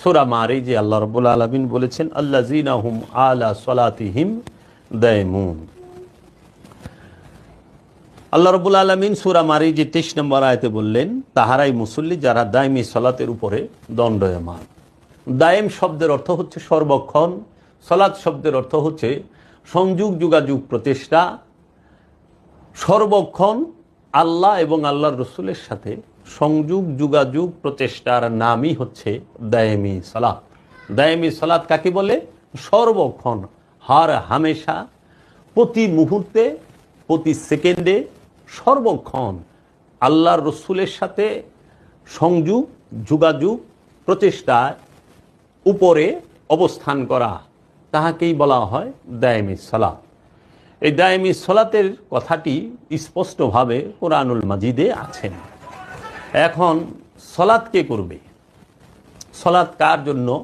সুরা মারে যে আল্লাহ রবুল আলমিন বলেছেন আল্লাহ জিনাহুম আলা সলাতিহিম দায়মুন। আল্লাহ রবুল আলমিন সুরা মারি যে তেইশ নম্বর আয়তে বললেন, তাহারাই মুসল্লি যারা দায়মি সলাতের উপরে দণ্ডয়মান। দায়েম শব্দের অর্থ হচ্ছে সর্বক্ষণ সলাৎ শব্দের অর্থ হচ্ছে সংযোগ যোগাযোগ প্রচেষ্টা সর্বক্ষণ আল্লাহ এবং আল্লাহর রসুলের সাথে সংযোগ, যোগাযোগ, প্রচেষ্টার নামই হচ্ছে দায়েমি সালাত। দায়েমি সালাত কাকে বলে? সর্বক্ষণ, হার হামেশা, প্রতি মুহূর্তে, প্রতি সেকেন্ডে সর্বক্ষণ আল্লাহর রসুলের সাথে সংযোগ, যোগাযোগ, প্রচেষ্টার উপরে অবস্থান করা। তাহাকেই বলা হয় দায়েমি সালাত। এই দায়মি সলাতের কথাটি স্পষ্টভাবে কোরআনুল মাজিদে আছেন এখন সলাদকে করবে? সলাৎ কার জন্য?